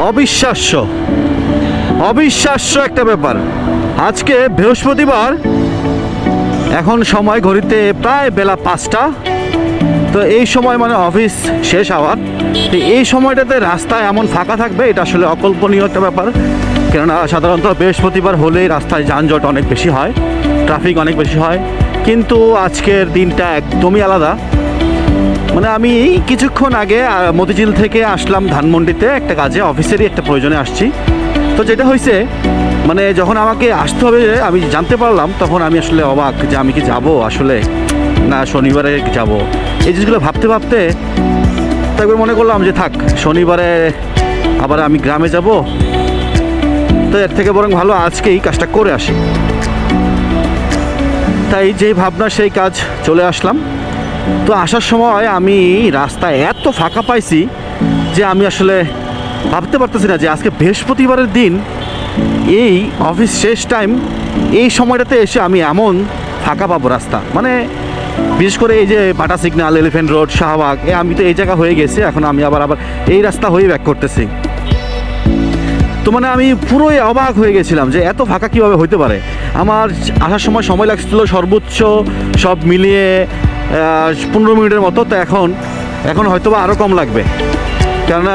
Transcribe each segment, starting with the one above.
অবিশ্বাস্য। অবিশ্বাস্য একটা ব্যাপার। আজকে বৃহস্পতিবার। এখন সময় ঘড়িতে প্রায় বেলা পাঁচটা। তো এই সময় মানে অফিস শেষ হওয়ার। তো এই সময়টাতে রাস্তায় এমন ফাঁকা থাকবে, এটা আসলে অকল্পনীয় একটা ব্যাপার। কেননা সাধারণত বৃহস্পতিবার হলেই রাস্তায় যানজট অনেক বেশি হয়, ট্রাফিক অনেক বেশি হয়। কিন্তু আজকের দিনটা একদমই আলাদা। মানে আমি কিছুক্ষণ আগে মতিঝিল থেকে আসলাম ধানমন্ডিতে, একটা কাজে, অফিসেরই একটা প্রয়োজনে আসছি। তো যেটা হয়েছে মানে যখন আমাকে আসতে হবে, আমি জানতে পারলাম, তখন আমি আসলে অবাক যে আমি কি যাব আসলে? না, শনিবারে যাব। এই জিনিসগুলো ভাবতে ভাবতে, তো একবার মনে করলাম যে থাক, শনিবারে আবার আমি গ্রামে যাব। তো এর থেকে বরং ভালো আজকেই কাজটা করে আসি। তাই যেই ভাবনা, সেই কাজ চলে আসলাম। তো আসার সময় আমি রাস্তায় এত ফাঁকা পাইছি যে আমি আসলে ভাবতে পারতেছি না যে আজকে বৃহস্পতিবারের দিন এই অফিস শেষ টাইম এই সময়টাতে এসে আমি এমন ফাঁকা পাবো রাস্তা। মানে বিশেষ করে এই যে Bata signal Elephant Road, Shahbag আমি তো এই জায়গা হয়ে গেছে, এখন আমি আবার আবার এই রাস্তা হয়ে ব্যাক করতেছি। তো মানে আমি পুরোই অবাক হয়ে গেছিলাম যে এত ফাঁকা কীভাবে হইতে পারে? আমার আসার সময় সময় লাগছিল সর্বোচ্চ সব মিলিয়ে পনেরো মিনিটের মতো, তো এখন এখন হয়তো বা আরও কম লাগবে। কেননা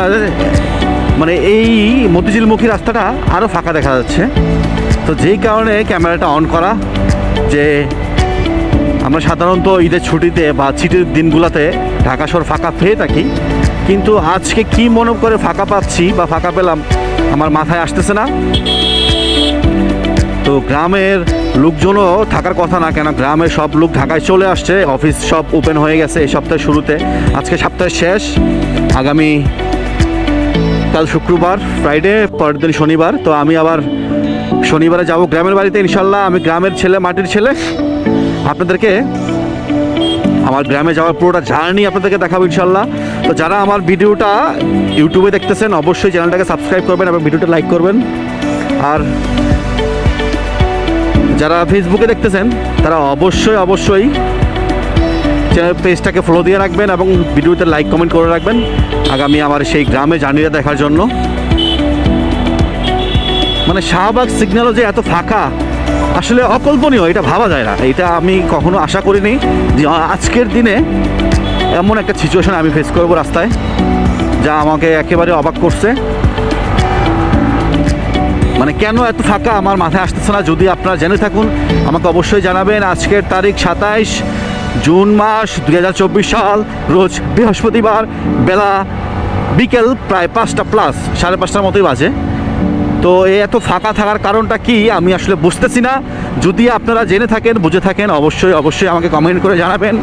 মানে এই মতিঝিলমুখী রাস্তাটা আরও ফাঁকা দেখা যাচ্ছে। তো যেই কারণে ক্যামেরাটা অন করা, যে আমরা সাধারণত ঈদের ছুটিতে বা ছুটির দিনগুলোতে ঢাকা শহর ফাঁকা পেয়ে থাকি, কিন্তু আজকে কি মনে করে ফাঁকা পাচ্ছি বা ফাঁকা পেলাম আমার মাথায় আসতেছে না। তো গ্রামের লোকজনও থাকার কথা না কেন গ্রামের সব লোক ঢাকায় চলে আসছে। অফিস সব ওপেন হয়ে গেছে এই সপ্তাহের শুরুতে। আজকে সপ্তাহের শেষ। আগামী কাল শুক্রবার ফ্রাইডে পরের দিন শনিবার। তো আমি আবার শনিবারে যাব গ্রামের বাড়িতে, ইনশাল্লাহ। আমি গ্রামের ছেলে, মাটির ছেলে। আপনাদেরকে আমার গ্রামে যাওয়ার পুরোটা জার্নি আপনাদেরকে দেখাবো, ইনশাল্লাহ। তো যারা আমার ভিডিওটা ইউটিউবে দেখতেছেন, অবশ্যই চ্যানেলটাকে সাবস্ক্রাইব করবেন এবং ভিডিওটা লাইক করবেন। আর যারা ফেসবুকে দেখতেছেন, তারা অবশ্যই অবশ্যই চ্যানেল পেজটাকে ফলো দিয়ে রাখবেন এবং ভিডিওতে লাইক কমেন্ট করে রাখবেন আগামী আমার সেই গ্রামে জার্নিটা দেখার জন্য। মানে শাহবাগ সিগন্যালও যে এত ফাঁকা, আসলে অকল্পনীয়, এটা ভাবা যায় না। এটা আমি কখনো আশা করিনি যে আজকের দিনে এমন একটা সিচুয়েশন আমি ফেস করব রাস্তায়, যা আমাকে একেবারে অবাক করছে। মানে কেন এত ফাঁকা আমার মাথায় আসতেছে না? যদি আপনারা জেনে থাকুন, আমাকে অবশ্যই জানাবেন আজকের তারিখ সাতাইশ জুন মাস দু হাজার চব্বিশ সাল, রোজ বৃহস্পতিবার, বেলা বিকেল প্রায় পাঁচটা প্লাস সাড়ে পাঁচটার মতোই বাজে। তো এই এত ফাঁকা থাকার কারণটা কি? আমি আসলে বুঝতেছি না। যদি আপনারা জেনে থাকেন, বুঝে থাকেন, অবশ্যই অবশ্যই আমাকে কমেন্ট করে জানাবেন।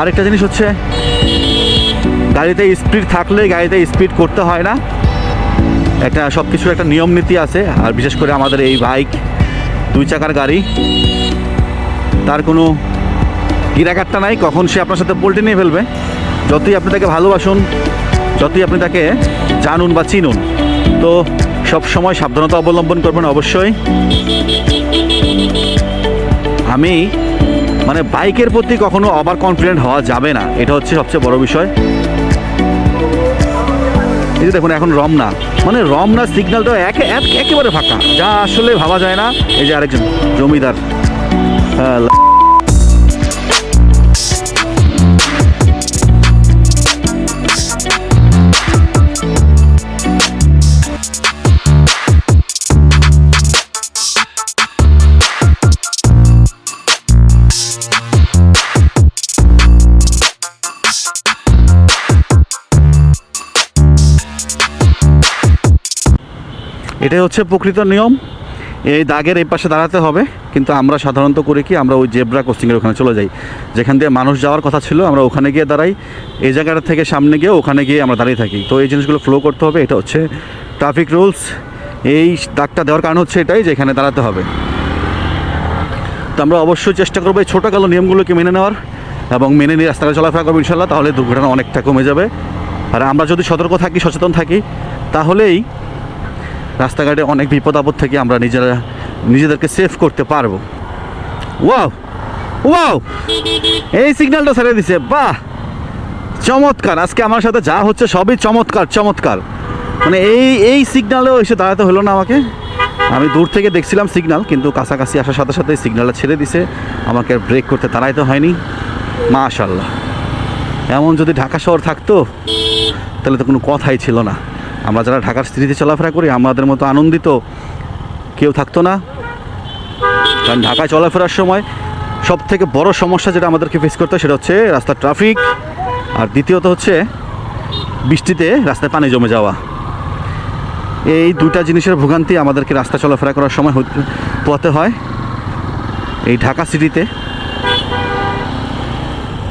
আরেকটা জিনিস হচ্ছে, গাড়িতে স্পিড থাকলে গাড়িতে স্পিড করতে হয় না। একটা সব কিছুর একটা নিয়ম নীতি আছে, আর বিশেষ করে আমাদের এই বাইক, দুই চাকার গাড়ি। তার কোনো গিরাকাট্টা নাই, কখন সে আপনার সাথে পোল্টে নিয়ে ফেলবে। যতই আপনি তাকে ভালোবাসুন, যতই আপনি তাকে জানুন বা চিনুন, তো সব সময় সাবধানতা অবলম্বন করবেন অবশ্যই। আমি মানে বাইকের প্রতি কখনো ওভার কনফিডেন্ট হওয়া যাবে না, এটা হচ্ছে সবচেয়ে বড় বিষয়। এই দেখুন, এখন রমনা। মানে রমনা সিগন্যালটা একে এক- একেবারে ফাঁকা। যা আসলে ভাবা যায় না। এই যে আরেকজন জমিদার। এটাই হচ্ছে প্রকৃত নিয়ম। এই দাগের এই পাশে দাঁড়াতে হবে। কিন্তু আমরা সাধারণত করি কি, আমরা ওই জেব্রা কোচিংয়ের ওখানে চলে যাই। যেখান দিয়ে মানুষ যাওয়ার কথা ছিল, আমরা ওখানে গিয়ে দাঁড়াই। এই জায়গাটা থেকে সামনে গিয়ে ওখানে গিয়ে আমরা দাঁড়িয়ে থাকি। তো এই জিনিসগুলো ফ্লো করতে হবে, এটা হচ্ছে ট্রাফিক রুলস এই দাগটা দেওয়ার কারণ হচ্ছে এটাই যে এখানে দাঁড়াতে হবে। তো আমরা অবশ্যই চেষ্টা করব এই ছোটোখাটো নিয়মগুলোকে মেনে নেওয়ার এবং মেনে নিয়ে রাস্তায় চলাফেরা করব ইনশাল্লাহ তাহলে দুর্ঘটনা অনেকটা কমে যাবে। আর আমরা যদি সতর্ক থাকি, সচেতন থাকি, তাহলেই রাস্তাঘাটে অনেক বিপদ আপদ থেকে আমরা নিজেরা, নিজেদেরকে সেভ করতে পারব। ওয়াও ওয়াও এই সিগন্যালটা ছেড়ে দিছে। বাহ! চমৎকার। আজকে আমার সাথে যা হচ্ছে সবই চমৎকার চমৎকার। মানে এই এই সিগনালেও এসে দাঁড়াতে হলো না আমাকে। আমি দূর থেকে দেখছিলাম সিগনাল কিন্তু কাছাকাছি আসার সাথে সাথে সিগনালটা ছেড়ে দিছে। আমাকে ব্রেক করতে তাড়াইতে হয়নি। মাশাল্লাহ এমন যদি ঢাকা শহর থাকতো, তাহলে তো কোনো কথাই ছিল না। আমরা যারা ঢাকার স্ত্রীতে চলাফেরা করি, আমাদের মতো আনন্দিত কেউ থাকতো না। কারণ ঢাকায় চলাফেরার সময় সব থেকে বড় সমস্যা যেটা আমাদেরকে ফেস করতে হয় সেটা হচ্ছে রাস্তার ট্রাফিক আর দ্বিতীয়ত হচ্ছে বৃষ্টিতে রাস্তায় পানি জমে যাওয়া। এই দুটা জিনিসের ভোগান্তি আমাদেরকে রাস্তা চলাফেরা করার সময় পোহাতে হয় এই ঢাকা সিটিতে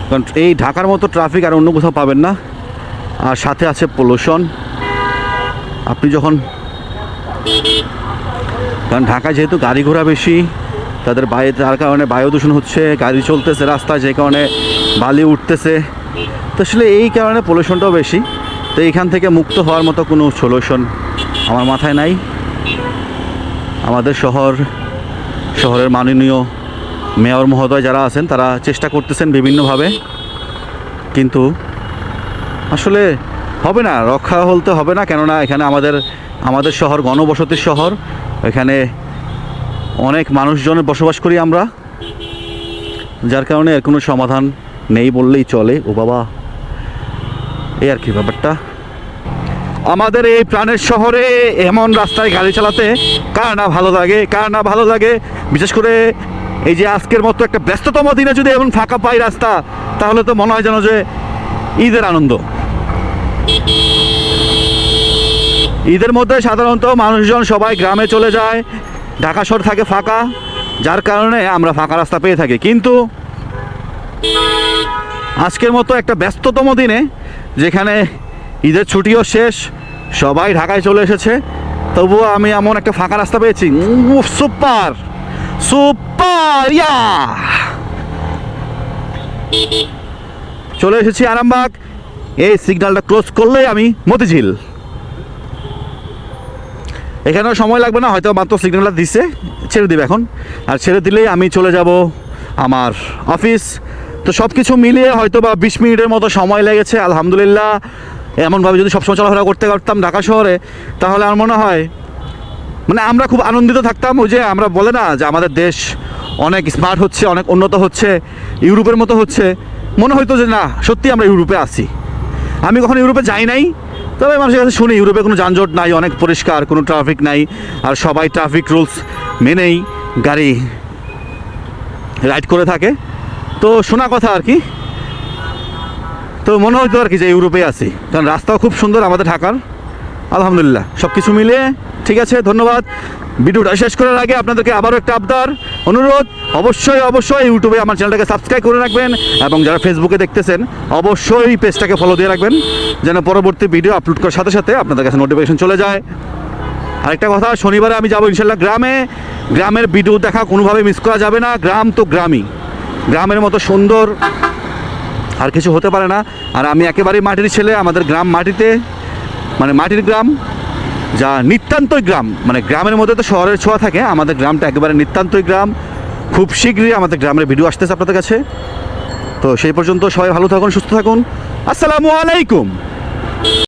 কারণ এই ঢাকার মতো ট্রাফিক আর অন্য কোথাও পাবেন না। আর সাথে আছে পলিউশন আপনি যখন কারণ ঢাকায় যেহেতু গাড়ি ঘোড়া বেশি, তাদের বায়ু, তার কারণে বায়ু দূষণ হচ্ছে, গাড়ি চলতেছে রাস্তায়, যে কারণে বালি উঠতেছে। তো আসলে এই কারণে পলিউশনটাও বেশি। তো এইখান থেকে মুক্ত হওয়ার মতো কোনো সলিউশন আমার মাথায় নাই। আমাদের শহর, শহরের মাননীয় মেয়র মহোদয় যারা আছেন, তারা চেষ্টা করতেছেন বিভিন্নভাবে। কিন্তু আসলে হবে না, রক্ষা বলতে হবে না, কেননা এখানে আমাদের আমাদের শহর গণবসতির শহর। এখানে অনেক মানুষজন বসবাস করি আমরা, যার কারণে এর কোনো সমাধান নেই বললেই চলে। ও বাবা, এই আর কি ব্যাপারটা? আমাদের এই প্রাণের শহরে এমন রাস্তায় গাড়ি চালাতে কার না ভালো লাগে, কার না ভালো লাগে? বিশেষ করে এই যে আজকের মতো একটা ব্যস্ততম দিনে যদি এমন ফাঁকা পাই রাস্তা, তাহলে তো মনে হয় যেন যে ঈদের আনন্দ। ঈদের মধ্যে সাধারণত মানুষজন সবাই গ্রামে চলে যায়। ঢাকা শহর থাকে ফাঁকা, যার কারণে আমরা ফাঁকা রাস্তা পেয়ে থাকি। কিন্তু আজকের মতো একটা ব্যস্ততম দিনে, যেখানে ঈদের ছুটিও শেষ, সবাই ঢাকায় চলে এসেছে। তবুও আমি এমন একটা ফাঁকা রাস্তা পেয়েছি। সুপার! Super, yeah! চলে এসেছি আরামবাগ। এই সিগন্যালটা ক্লোজ করলেই আমি মতিঝিল। এখানেও সময় লাগবে না, হয়তো মাত্র সিগন্যালটা দিছে, ছেড়ে দিবে এখন। আর ছেড়ে দিলেই আমি চলে যাব আমার অফিস তো সব কিছু মিলিয়ে হয়তো বা বিশ মিনিটের মতো সময় লেগেছে, আলহামদুলিল্লাহ। এমনভাবে যদি সবসময় চলাফেরা করতে পারতাম ঢাকা শহরে, তাহলে আমার মনে হয় মানে আমরা খুব আনন্দিত থাকতাম, ওই যে আমরা বলে না যে আমাদের দেশ অনেক স্মার্ট হচ্ছে, অনেক উন্নত হচ্ছে, ইউরোপের মতো হচ্ছে। মনে হয়তো যে না, সত্যি আমরা ইউরোপে আছি। আমি কখনো ইউরোপে যাই নাই, তবে মানুষের কাছে শুনি, ইউরোপে কোনো যানজট নাই, অনেক পরিষ্কার, কোনো ট্রাফিক নাই, আর সবাই ট্রাফিক রুলস মেনেই গাড়ি রাইড করে থাকে। তো শোনা কথা আর কি। তো মনে হয়তো আর কি যে ইউরোপে আছি, কারণ রাস্তাও খুব সুন্দর আমাদের ঢাকার। আলহামদুলিল্লাহ সব কিছু মিলিয়ে, ঠিক আছে, ধন্যবাদ। ভিডিওটা শেষ করার আগে আপনাদেরকে আবারও একটা আবদার, অনুরোধ অবশ্যই অবশ্যই ইউটিউবে আমার চ্যানেলটাকে সাবস্ক্রাইব করে রাখবেন এবং যারা ফেসবুকে দেখতেছেন, অবশ্যই পেজটাকে ফলো দিয়ে রাখবেন, যেন পরবর্তী ভিডিও আপলোড করার সাথে সাথে আপনাদের কাছে নোটিফিকেশন চলে যায়। আরেকটা কথা, শনিবারে আমি যাব ইনশাল্লাহ গ্রামে। গ্রামের ভিডিও দেখা কোনোভাবে মিস করা যাবে না, গ্রাম তো গ্রামই। গ্রামের মতো সুন্দর আর কিছু হতে পারে না। আর আমি একেবারেই মাটির ছেলে, আমাদের গ্রাম মাটিতে মানে মাটির গ্রাম, যা নিতান্তই গ্রাম। মানে গ্রামের মধ্যে তো শহরের ছোঁয়া থাকে, আমাদের গ্রামটা একেবারে নিতান্তই গ্রাম। খুব শীঘ্রই আমাদের গ্রামের ভিডিও আসতেছে আপনাদের কাছে। তো সেই পর্যন্ত সবাই ভালো থাকুন, সুস্থ থাকুন। আসসালামু আলাইকুম।